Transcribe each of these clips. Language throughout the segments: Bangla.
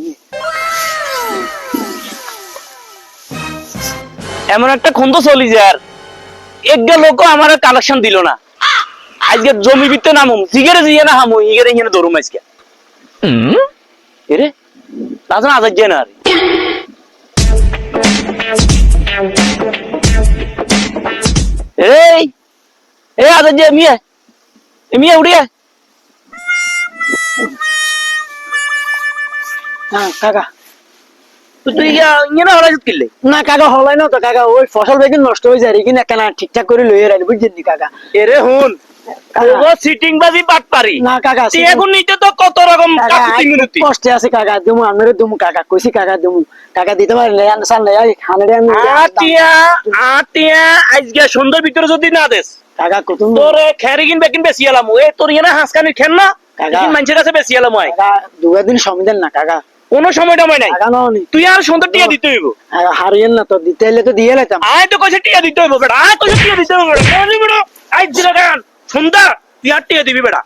ইয়ে। এমন একটা খন্দ চলি যায় আর। একগা লোক আমার কালেকশন দিল না। আজকে জমি বিতে নামুম, জিগেরে জিগে না হামু ইগেরে ইগেরে ধরুম আজকে। এরে তাজন যায় না এই এই আজাদ যে মিয়া মিয়া উড়িয়া। কাকা। তুই ইয়া না কিনলে না কাকা হলাই না তো কাকা। ওই ফসল বেগিন নষ্ট হয়ে যায় কিন্তু কেনা ঠিকঠাক করে লইয়ে রাখি বুঝছেন কাকা? এরে হুন সিটিং বাজি বাট পারি। না কাকা এখন নিতে তো কত রকম কাকা কাকুতি আজ মিনতি কষ্টে আছে কাকা। দেমু আমেরে দেমু কাকা। কইছি কাকা দেমু। কাকা দিতে পারে লে আনসার লে আই আমি আটিয়া আটিয়া আজকে সন্ধ্যার ভিতরে যদি না দেস কাকা কতুম তোর খেরি এ তোর ইয়ে না হাঁসকানি খেন না? কাকা। মানুষের কাছে বেশি এলাম দুগা দিন সময় দেন না কাকা। কোনো সময় টময় নাই। তুই আর সুন্দর টিয়া দিতে হইব। হারিয়েন না তো দিতে এলে তো দিয়ে লেতাম আয় তো কইছে টিয়া দিতে হইব বেটা আয় কইছে টিয়া দিতে হইব বেটা। বলি বেটা আই দিলে গান সন্ধ্যা তুই আর টিয়া দিবি বেটা।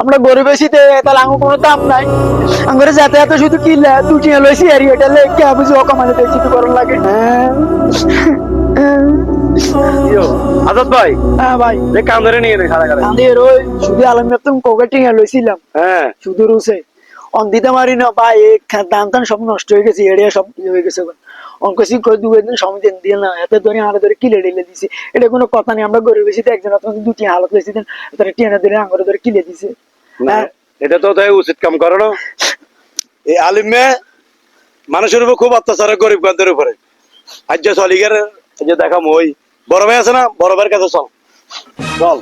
আমরা গরিব বেশিতে তাহলে আঙ্গু কোনো দাম নাই। আঙ্গুরে যাতায়াত শুধু কিনলে দুটি লইছি আর এটা লেগে বুঝি ও কমালে দেখছি তো করুন লাগে আজাদ ভাই। হ্যাঁ ভাই। যে কাম ধরে নিয়ে নে শুধু আলমের তো কোকেটিং লইছিলাম। হ্যাঁ। শুধু রুসে অন দিতে পারি না বা খা- টান সব নষ্ট হয়ে গেছে এরিয়া সব ইয়ে হয়ে গেছে অঙ্কসি কই দু দিন সময় দিয়ে না এত ধরে হাড়ে ধরে কিলে ঢেলে দিছে। এটা কোনো কথা নেই আমরা গরিব বেশি একজন আপনাদের দুটি হালত লইছি দেন তারা টিয়ানা দিলে আঙ্গুরে ধরে কিলে দিছে। হ্যাঁ। এটা তো তাই উচিত কাম করে না। এই আলিমে মানুষের উপর খুব অত্যাচার করে গরিব গন্ধের উপরে। আজ যে চলিগের যে দেখাম ওই বড় ভাই আছে না বড় ভাইয়ের কাছে চল। চল।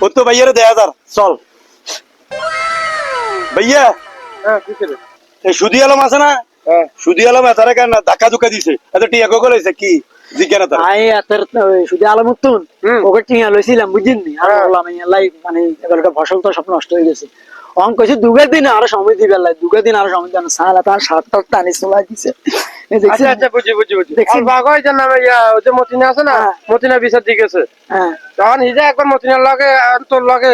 ওর তো ভাইয়ের দেয়া চল। ভাইয়া। এই সুদি আলম আছে না? সুদি আলম এতারে কেন ধাক্কা ধুকা দিছে। এত টিয়া কো করেছে কি জিজ্ঞাসা তার। আই এতের শুধু আলামতুন ওকে টিয়া লইছিলাম বুঝিন নি আর বললাম এই লাই মানে এবারটা ফসল তো সব নষ্ট হয়ে গেছে। অঙ্ক কইছে দুগা দিন আরও সময় দিবে লাই দুগা দিন আরও সময় দেন সালা তার সাত টানি দিছে। আচ্ছা আচ্ছা বুঝি বুঝি বুঝি। দেখছি। আর বাঘ হয়েছে না ওই যে মতিনা আছে না হ্যাঁ। মতিনা বিচার দিকে আছে হ্যাঁ। তখন হিজা একবার মতিনার লগে তোর লগে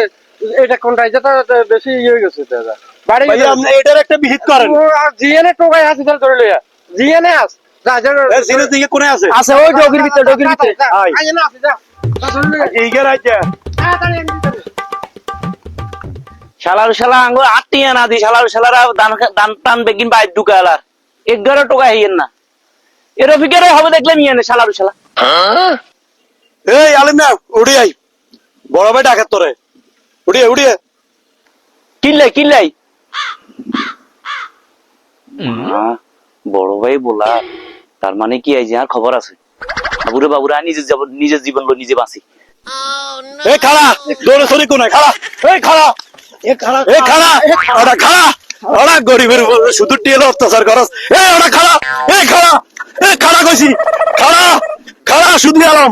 এটা কোনটা তো তো বেশি ইয়ে হয়ে গেছে দাদা বাড়ি আপনি এটার একটা বিহিত করেন জিএনএ টোকাই আছে তাহলে ধরে লইয়া জিএনএ আস এর কোনে। শালার শালা আঙ্গুর না দি শালার শালারা দান দান টান বেকিন বাইর ঢুকালার এগারো টাকা হইয়েন না এ রফিকেরও হবে দেখলে নিয়ে নে শালার শালা এই আলিম না উড়ি আই বড় ভাই ডাকাত তোরে উড়িয়ে উড়িয়ে। কিনলাই কিনলাই বড় ভাই বলা তার মানে কি এই যে আর খবর আছে? বাবুরে বাবুরে নিজের নিজের জীবন লো নিজে বাঁচি। এই খাড়া দৌড়ে সরি কোনে খাড়া এই খাড়া এ খারাপ এই খাড়া ওটা খাড়া ওরা গরিবের শুধু টেলে অত্যাচার করস। এই ওটা খাড়া এই খাড়া এই খাড়া কইছি। খাড়া খাড়া শুধু আলম।